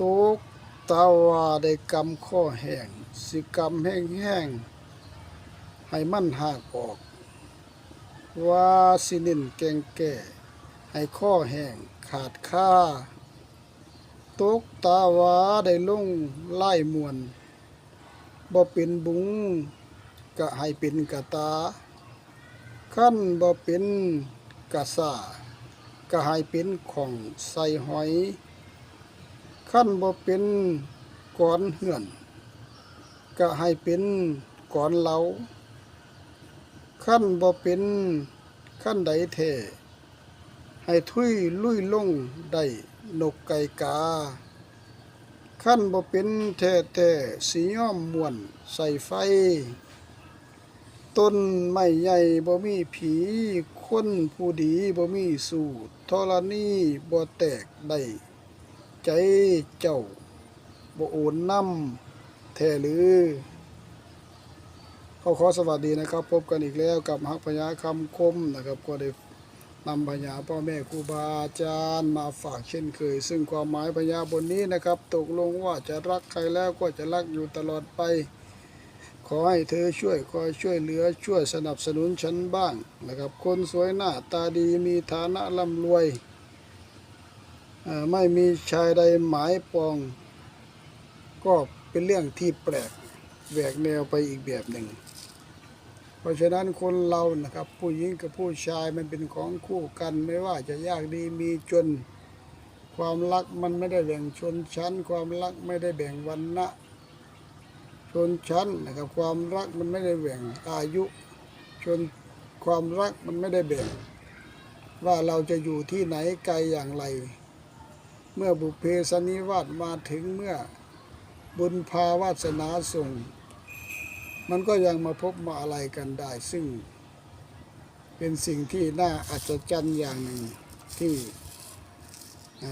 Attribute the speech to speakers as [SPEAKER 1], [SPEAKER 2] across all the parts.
[SPEAKER 1] ตุกตาวาได้กำข้อแห้งสิกำแห้งแห้งให้มันหากออก ว่าสินินแกงแก่ให้ข้อแห้งขาดค่าตุกตาวาได้ลงไล่มวนบ่เป็นบุงก็ให้เป็นกะตาขั้นบ่เป็นกะสาก็ให้เป็นของใส่หอย ขั้นบ่เป็นก้อนเหือนก็ให้เป็นก้อนเหลาขั้นบ่เป็นขั้นใดแท้ให้ทุยลุยลงได้นกไก่กาขั้นบ่เป็นแท้แท้สีย้อมม่วนใส่ไฟ ต้นไม้ใหญ่บ่มีผีคนผู้ดีบ่มีสูตรธรณีบ่แตกได้ ใจเจ้าบโอนนำแท้หรือเขาขอสวัสดีนะครับ พบกันอีกแล้วกับฮักพญาคำคมนะครับก็ได้นำพญาพ่อแม่ครูบาอาจารย์มาฝากเช่นเคย ซึ่งความหมายพญาบนนี้นะครับ ตกลงว่าจะรักใครแล้วก็จะรักอยู่ตลอดไป ขอให้เธอช่วยคอยช่วยเหลือช่วยสนับสนุนฉันบ้างนะครับ คนสวยหน้าตาดีมีฐานะร่ำรวย ไม่มีชายใดหมายปอง ก็เป็นเรื่องที่แปลกแหวกแนวไปอีกแบบหนึ่ง เพราะฉะนั้นคนเรานะครับ ผู้หญิงกับผู้ชายมันเป็นของคู่กันไม่ว่าจะยากดีมีจน ความรักมันไม่ได้แบ่งชนชั้น ความรักไม่ได้แบ่งวันณะชนชั้นนะครับ ความรักมันไม่ได้แบ่งอายุ ชนความรักมันไม่ได้แบ่ง ว่าเราจะอยู่ที่ไหนไกลอย่างไร เมื่อบุพเพสนิวาสมาถึงเมื่อบุญพาวาสนาส่ง มันก็ยังมาพบมาอะไรกันได้ ซึ่ง เป็นสิ่งที่น่าอัศจรรย์อย่างหนึ่งที่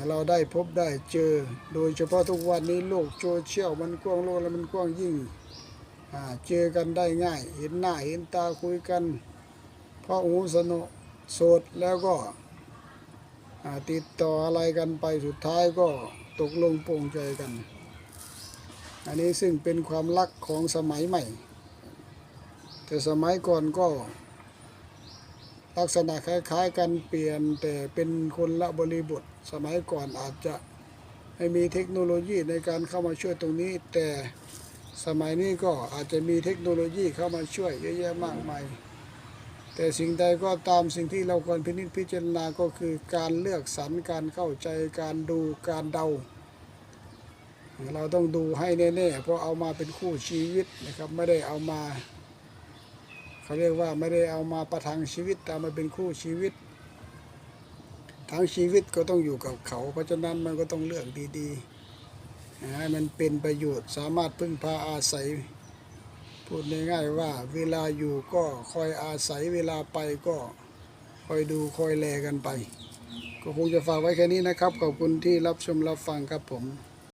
[SPEAKER 1] เราได้พบได้เจอ โดยเฉพาะทุกวันนี้โลกโซเชียลมันกว้างโลกแล้วมันกว้างยิ่งเจอกันได้ง่าย เห็นหน้าเห็นตาคุยกันเพราะหูสนุโสดแล้วก็ ติดต่ออะไรกันไปสุดท้ายก็ตกลงปลงใจกัน อันนี้ซึ่งเป็นความรักของสมัยใหม่ แต่สมัยก่อนก็ลักษณะคล้ายๆกันเปลี่ยนแต่เป็นคนละบริบท สมัยก่อนอาจจะไม่มีเทคโนโลยีในการเข้ามาช่วยตรงนี้ แต่สมัยนี้ก็อาจจะมีเทคโนโลยีเข้ามาช่วยเยอะแยะมากมาย แต่สิ่งใดก็ตามสิ่งที่เราควรพินิจพิจารณาก็คือการเลือกสรรการเข้าใจการดูการเดา เราต้องดูให้แน่ๆเพราะเอามาเป็นคู่ชีวิตนะครับไม่ได้เอามาเขาเรียกว่าไม่ได้เอามาประทังชีวิตแต่มาเป็นคู่ชีวิต ทั้งชีวิตก็ต้องอยู่กับเขา เพราะฉะนั้นมันก็ต้องเลือกดีๆให้มันเป็นประโยชน์สามารถพึ่งพาอาศัย พูดง่ายๆว่า เวลาอยู่ก็คอยอาศัยเวลาไปก็คอยดูคอยแลกันไป ก็คงจะฝากไว้แค่นี้นะครับ ขอบคุณที่รับชมรับฟังครับผม